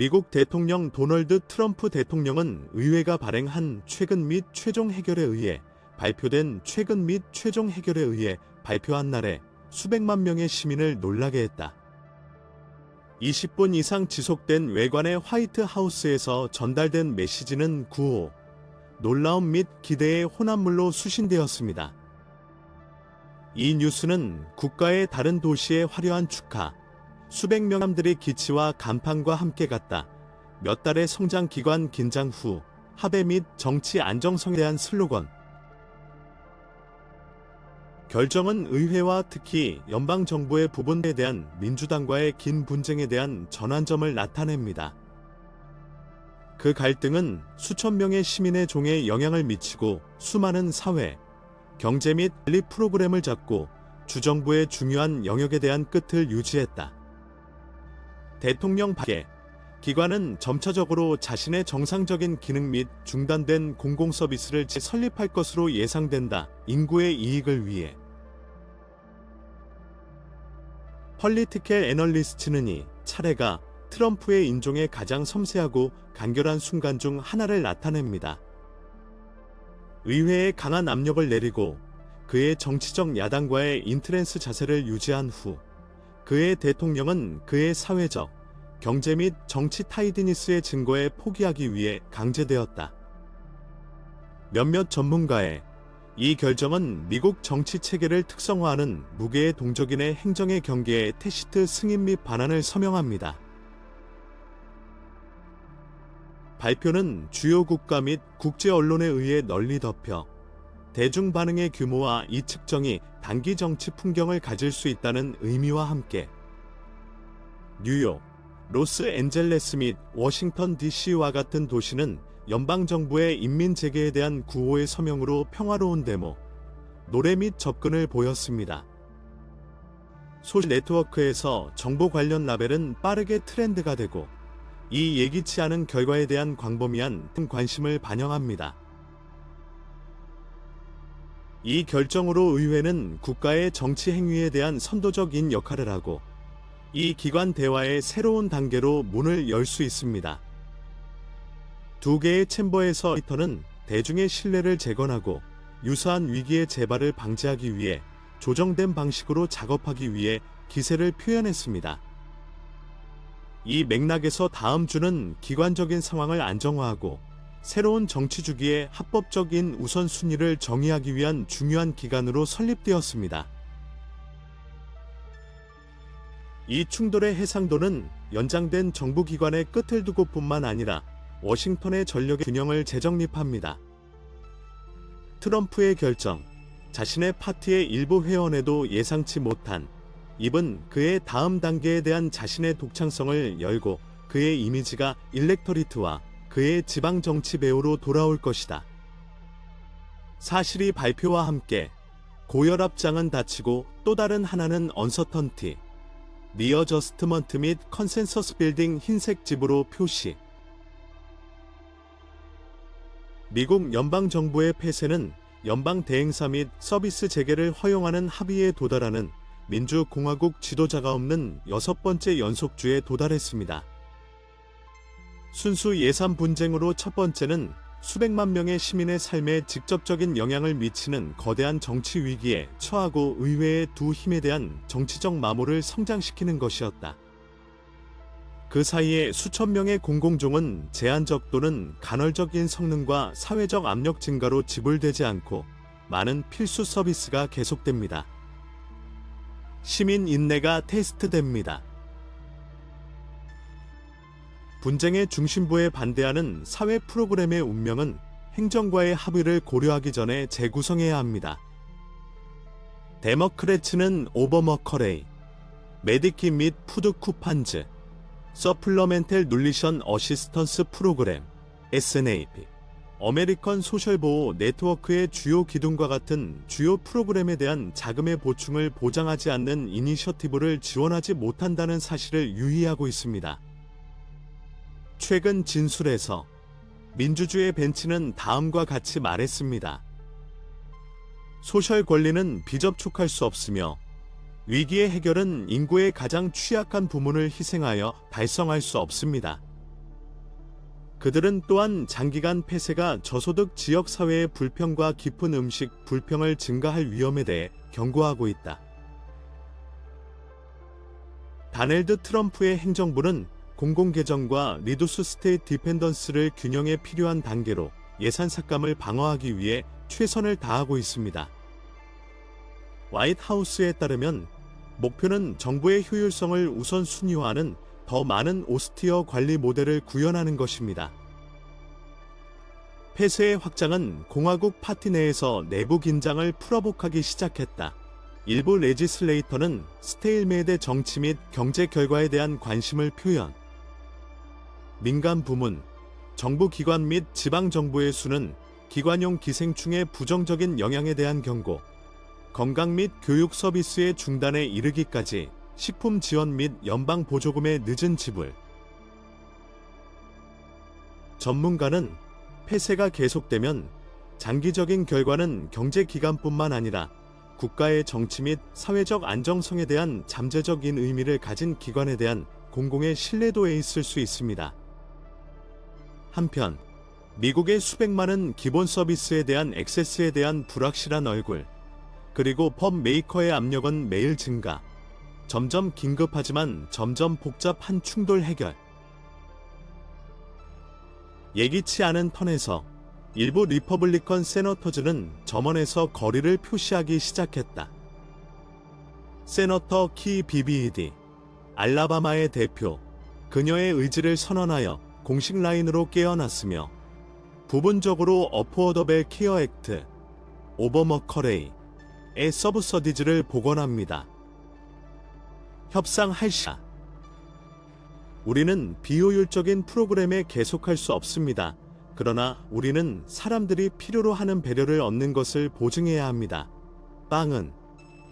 미국 대통령 도널드 트럼프 대통령은 의회가 발행한 최근 및 최종 해결에 의해 발표된 최근 및 최종 해결에 의해 발표한 날에 수백만 명의 시민을 놀라게 했다. 20분 이상 지속된 외관의 화이트 하우스에서 전달된 메시지는 구호, 놀라움 및 기대의 혼합물로 수신되었습니다. 이 뉴스는 국가의 다른 도시의 화려한 축하, 수백 명함들의 기치와 간판과 함께 갔다. 몇 달의 성장 기관 긴장 후 합의 및 정치 안정성에 대한 슬로건. 결정은 의회와 특히 연방 정부의 부분에 대한 민주당과의 긴 분쟁에 대한 전환점을 나타냅니다. 그 갈등은 수천 명의 시민의 종에 영향을 미치고 수많은 사회, 경제 및 관리 프로그램을 잡고 주정부의 중요한 영역에 대한 끝을 유지했다. 대통령 밖에 기관은 점차적으로 자신의 정상적인 기능 및 중단된 공공 서비스를 재설립할 것으로 예상된다. 인구의 이익을 위해. 펄리티켈 애널리스트는 이 차례가 트럼프의 인종의 가장 섬세하고 간결한 순간 중 하나를 나타냅니다. 의회에 강한 압력을 내리고 그의 정치적 야당과의 인트랜스 자세를 유지한 후 그의 대통령은 그의 사회적, 경제 및 정치 타이디니스의 증거에 포기하기 위해 강제되었다. 몇몇 전문가의 이 결정은 미국 정치 체계를 특성화하는 무게의 동적인의 행정의 경계에 테시트 승인 및 반환을 서명합니다. 발표는 주요 국가 및 국제 언론에 의해 널리 덮여 대중 반응의 규모와 이 측정이 단기 정치 풍경을 가질 수 있다는 의미와 함께 뉴욕, 로스앤젤레스 및 워싱턴 DC와 같은 도시는 연방 정부의 인민 재개에 대한 구호의 서명으로 평화로운 데모, 노래 및 접근을 보였습니다. 소셜 네트워크에서 정보 관련 라벨은 빠르게 트렌드가 되고 이 예기치 않은 결과에 대한 광범위한 관심을 반영합니다. 이 결정으로 의회는 국가의 정치 행위에 대한 선도적인 역할을 하고 이 기관 대화의 새로운 단계로 문을 열 수 있습니다. 두 개의 챔버에서 리터는 대중의 신뢰를 재건하고 유사한 위기의 재발을 방지하기 위해 조정된 방식으로 작업하기 위해 기세를 표현했습니다. 이 맥락에서 다음 주는 기관적인 상황을 안정화하고 새로운 정치 주기의 합법적인 우선순위를 정의하기 위한 중요한 기간으로 설립되었습니다. 이 충돌의 해상도는 연장된 정부기관의 끝을 두고 뿐만 아니라 워싱턴의 전력의 균형을 재정립합니다. 트럼프의 결정, 자신의 파티의 일부 회원에도 예상치 못한 입은 그의 다음 단계에 대한 자신의 독창성을 열고 그의 이미지가 일렉터리트와 그의 지방 정치 배우로 돌아올 것이다. 사실이 발표와 함께 고혈압장은 닫히고 또 다른 하나는 언서턴티, 리어저스트먼트 및 컨센서스 빌딩 흰색 집으로 표시. 미국 연방정부의 폐쇄는 연방 대행사 및 서비스 재개를 허용하는 합의에 도달하는 민주공화국 지도자가 없는 여섯 번째 연속주에 도달했습니다. 순수 예산 분쟁으로 첫 번째는 수백만 명의 시민의 삶에 직접적인 영향을 미치는 거대한 정치 위기에 처하고 의회의 두 힘에 대한 정치적 마모를 성장시키는 것이었다. 그 사이에 수천 명의 공공종은 제한적 또는 간헐적인 성능과 사회적 압력 증가로 지불되지 않고 많은 필수 서비스가 계속됩니다. 시민 인내가 테스트됩니다. 분쟁의 중심부에 반대하는 사회 프로그램의 운명은 행정과의 합의를 고려하기 전에 재구성해야 합니다. 데모크레츠는 오버머커레이, 메디키 및 푸드 쿠판즈, 서플러멘텔 눌리션 어시스턴스 프로그램, SNAP, 어메리컨 소셜보호 네트워크의 주요 기둥과 같은 주요 프로그램에 대한 자금의 보충을 보장하지 않는 이니셔티브를 지원하지 못한다는 사실을 유의하고 있습니다. 최근 진술에서 민주주의 벤치는 다음과 같이 말했습니다. 소셜 권리는 비접촉할 수 없으며 위기의 해결은 인구의 가장 취약한 부문을 희생하여 달성할 수 없습니다. 그들은 또한 장기간 폐쇄가 저소득 지역 사회의 불평과 깊은 음식 불평을 증가할 위험에 대해 경고하고 있다. 다넬드 트럼프의 행정부는 공공개정과 리두스 스테이트 디펜던스를 균형에 필요한 단계로 예산 삭감을 방어하기 위해 최선을 다하고 있습니다. 화이트하우스에 따르면 목표는 정부의 효율성을 우선순위화하는 더 많은 오스티어 관리 모델을 구현하는 것입니다. 폐쇄의 확장은 공화국 파티 내에서 내부 긴장을 풀어복하기 시작했다. 일부 레지슬레이터는 스테일메이드의 정치 및 경제 결과에 대한 관심을 표현. 민간 부문, 정부 기관 및 지방 정부의 수는 기관용 기생충의 부정적인 영향에 대한 경고, 건강 및 교육 서비스의 중단에 이르기까지 식품 지원 및 연방 보조금의 늦은 지불. 전문가는 폐쇄가 계속되면 장기적인 결과는 경제 기관뿐만 아니라 국가의 정치 및 사회적 안정성에 대한 잠재적인 의미를 가진 기관에 대한 공공의 신뢰도에 있을 수 있습니다. 한편 미국의 수백만은 기본 서비스에 대한 액세스에 대한 불확실한 얼굴, 그리고 법 메이커의 압력은 매일 증가. 점점 긴급하지만 점점 복잡한 충돌 해결. 예기치 않은 턴에서 일부 리퍼블리컨 세너터즈는 점원에서 거리를 표시하기 시작했다. 세너터 키 비비이디, 알라바마의 대표, 그녀의 의지를 선언하여 공식 라인으로 깨어났으며 부분적으로 어포어더벨 케어 액트, 오버머 커레이, 의 서브서디즈를 복원합니다. 협상할 시 우리는 비효율적인 프로그램에 계속할 수 없습니다. 그러나 우리는 사람들이 필요로 하는 배려를 얻는 것을 보증해야 합니다. 빵은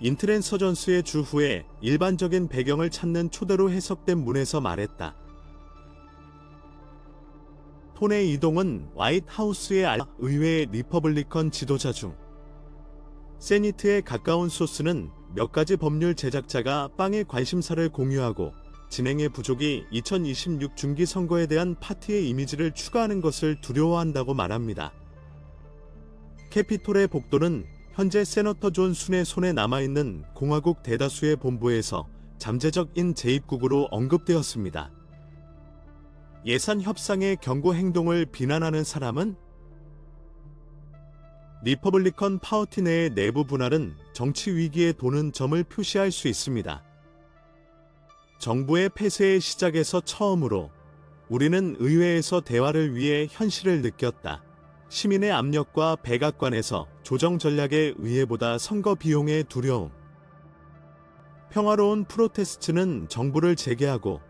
인트랜 서전수의 주 후에 일반적인 배경을 찾는 초대로 해석된 문에서 말했다. 톤의 이동은 화이트하우스의 알 의회의 리퍼블리컨 지도자 중 세니트에 가까운 소스는 몇 가지 법률 제작자가 빵의 관심사를 공유하고 진행의 부족이 2026 중기 선거에 대한 파티의 이미지를 추가하는 것을 두려워한다고 말합니다. 캐피톨의 복도는 현재 세너터 존 순의 손에 남아있는 공화국 대다수의 본부에서 잠재적인 재입국으로 언급되었습니다. 예산 협상의 경고 행동을 비난하는 사람은 리퍼블리컨 파워티 내의 내부 분할은 정치 위기에 도는 점을 표시할 수 있습니다. 정부의 폐쇄의 시작에서 처음으로 우리는 의회에서 대화를 위해 현실을 느꼈다. 시민의 압력과 백악관에서 조정 전략의 의회보다 선거 비용의 두려움. 평화로운 프로테스트는 정부를 재개하고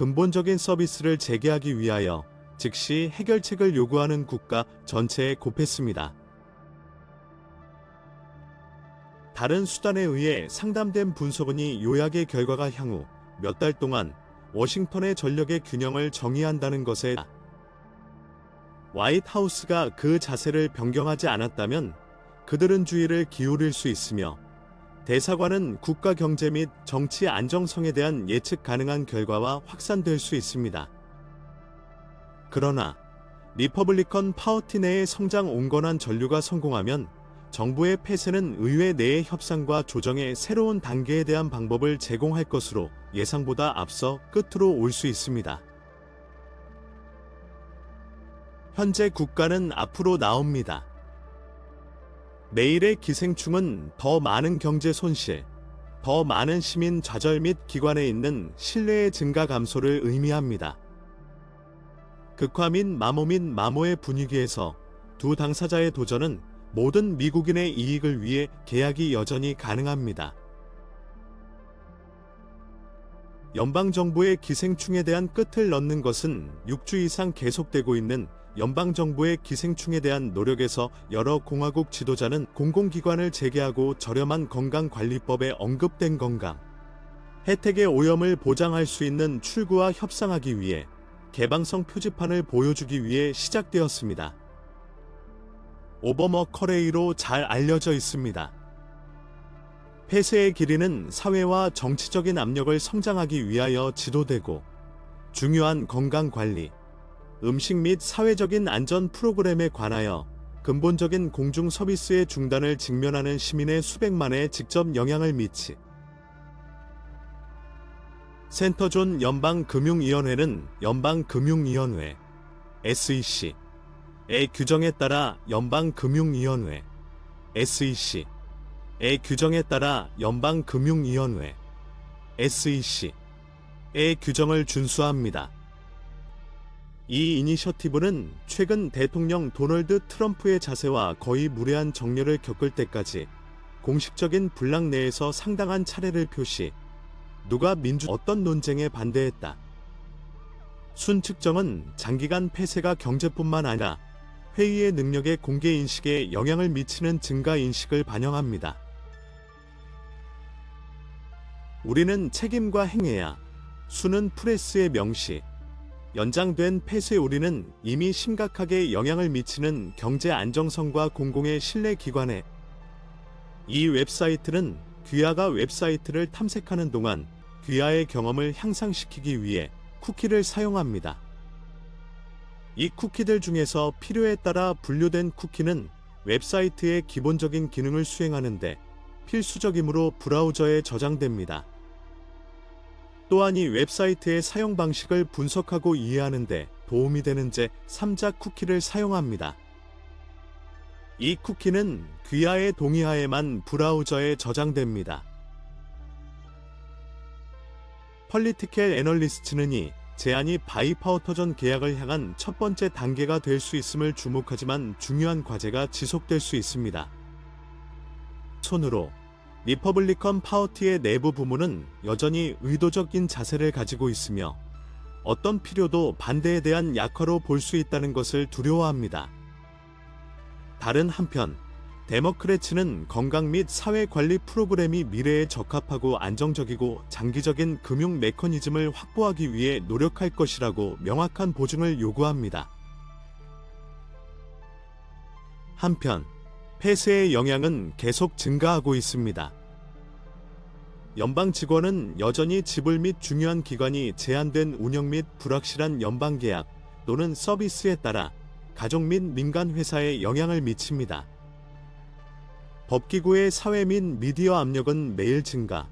근본적인 서비스를 재개하기 위하여 즉시 해결책을 요구하는 국가 전체에 곱했습니다. 다른 수단에 의해 상담된 분석원이 요약의 결과가 향후 몇 달 동안 워싱턴의 전력의 균형을 정의한다는 것에 화이트하우스가 그 자세를 변경하지 않았다면 그들은 주의를 기울일 수 있으며 대사관은 국가 경제 및 정치 안정성에 대한 예측 가능한 결과와 확산될 수 있습니다. 그러나 리퍼블리컨 파워티 내의 성장 온건한 전류가 성공하면 정부의 폐쇄는 의회 내의 협상과 조정의 새로운 단계에 대한 방법을 제공할 것으로 예상보다 앞서 끝으로 올 수 있습니다. 현재 국가는 앞으로 나옵니다. 매일의 기생충은 더 많은 경제 손실, 더 많은 시민 좌절 및 기관에 있는 신뢰의 증가 감소를 의미합니다. 극화 및 마모 및 마모의 분위기에서 두 당사자의 도전은 모든 미국인의 이익을 위해 계약이 여전히 가능합니다. 연방정부의 기생충에 대한 끝을 넣는 것은 6주 이상 계속되고 있는 연방정부의 기생충에 대한 노력에서 여러 공화국 지도자는 공공기관을 재개하고 저렴한 건강관리법에 언급된 건강, 혜택의 오염을 보장할 수 있는 출구와 협상하기 위해 개방성 표지판을 보여주기 위해 시작되었습니다. 오버머 커레이로 잘 알려져 있습니다. 폐쇄의 길이는 사회와 정치적인 압력을 성장하기 위하여 지도되고 중요한 건강 관리, 음식 및 사회적인 안전 프로그램에 관하여 근본적인 공중 서비스의 중단을 직면하는 시민의 수백만에 직접 영향을 미치. 센터존 연방금융위원회는 연방금융위원회 SEC의 규정에 따라 연방금융위원회 SEC의 규정에 따라 연방금융위원회 SEC의 규정을 준수합니다. 이 이니셔티브는 최근 대통령 도널드 트럼프의 자세와 거의 무례한 정렬을 겪을 때까지 공식적인 블랑 내에서 상당한 차례를 표시, 누가 민주 어떤 논쟁에 반대했다. 순 측정은 장기간 폐쇄가 경제뿐만 아니라 회의의 능력의 공개 인식에 영향을 미치는 증가 인식을 반영합니다. 우리는 책임과 행해야 수는 프레스의 명시, 연장된 폐쇄 우리는 이미 심각하게 영향을 미치는 경제 안정성과 공공의 신뢰 기관에 이 웹사이트는 귀하가 웹사이트를 탐색하는 동안 귀하의 경험을 향상시키기 위해 쿠키를 사용합니다. 이 쿠키들 중에서 필요에 따라 분류된 쿠키는 웹사이트의 기본적인 기능을 수행하는데 필수적이므로 브라우저에 저장됩니다. 또한 이 웹사이트의 사용 방식을 분석하고 이해하는데 도움이 되는 제 3자 쿠키를 사용합니다. 이 쿠키는 귀하의 동의하에만 브라우저에 저장됩니다. 펄리티켈 애널리스트는 이 제안이 바이파우터전 계약을 향한 첫 번째 단계가 될 수 있음을 주목하지만 중요한 과제가 지속될 수 있습니다. 손으로 리퍼블리컨 파워티의 내부 부문은 여전히 의도적인 자세를 가지고 있으며 어떤 필요도 반대에 대한 약화로 볼 수 있다는 것을 두려워합니다. 다른 한편 데모크래츠는 건강 및 사회 관리 프로그램이 미래에 적합하고 안정적이고 장기적인 금융 메커니즘을 확보하기 위해 노력할 것이라고 명확한 보증을 요구합니다. 한편 폐쇄의 영향은 계속 증가하고 있습니다. 연방 직원은 여전히 지불 및 중요한 기관이 제한된 운영 및 불확실한 연방 계약 또는 서비스에 따라 가족 및 민간 회사에 영향을 미칩니다. 법기구의 사회 및 미디어 압력은 매일 증가.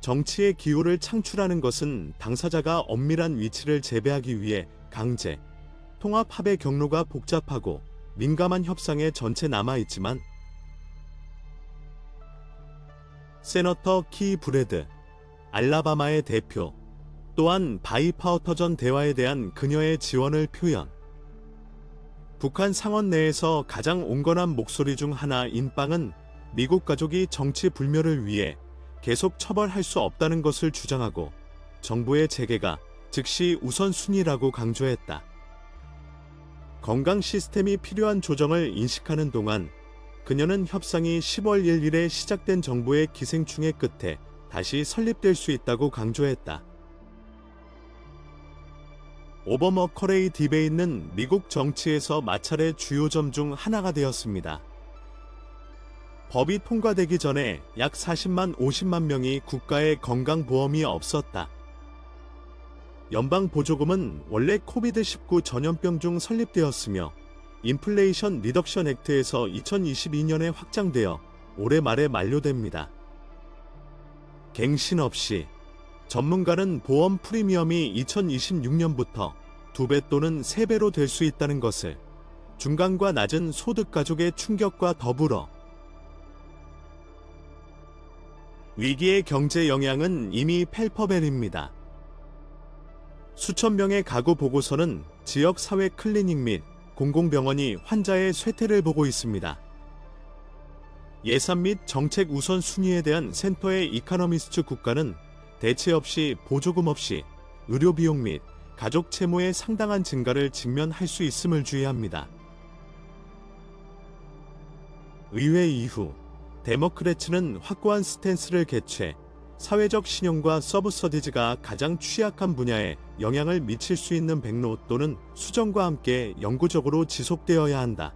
정치의 기호를 창출하는 것은 당사자가 엄밀한 위치를 재배하기 위해 강제, 통합 합의 경로가 복잡하고 민감한 협상에 전체 남아있지만 세너터 키 브레드, 알라바마의 대표, 또한 바이 파우터 전 대화에 대한 그녀의 지원을 표현. 북한 상원 내에서 가장 온건한 목소리 중 하나인 빵은 미국 가족이 정치 불멸을 위해 계속 처벌할 수 없다는 것을 주장하고 정부의 재개가 즉시 우선순위라고 강조했다. 건강 시스템이 필요한 조정을 인식하는 동안 그녀는 협상이 10월 1일에 시작된 정부의 기생충의 끝에 다시 설립될 수 있다고 강조했다. 오버머 커레이 디베이는 미국 정치에서 마찰의 주요 점 중 하나가 되었습니다. 법이 통과되기 전에 약 40만 50만 명이 국가의 건강보험이 없었다. 연방 보조금은 원래 코비드19 전염병 중 설립되었으며 인플레이션 리덕션 액트에서 2022년에 확장되어 올해 말에 만료됩니다. 갱신 없이 전문가는 보험 프리미엄이 2026년부터 2배 또는 3배로 될 수 있다는 것을 중간과 낮은 소득 가족의 충격과 더불어 위기의 경제 영향은 이미 펠퍼벨입니다. 수천 명의 가구 보고서는 지역 사회 클리닉 및 공공병원이 환자의 쇠퇴를 보고 있습니다. 예산 및 정책 우선 순위에 대한 센터의 이카노미스트 국가는 대체 없이 보조금 없이 의료 비용 및 가족 채무의 상당한 증가를 직면할 수 있음을 주의합니다. 의회 이후 데모크래츠는 확고한 스탠스를 개최 사회적 신용과 서브서디즈가 가장 취약한 분야에 영향을 미칠 수 있는 백로 또는 수정과 함께 영구적으로 지속되어야 한다.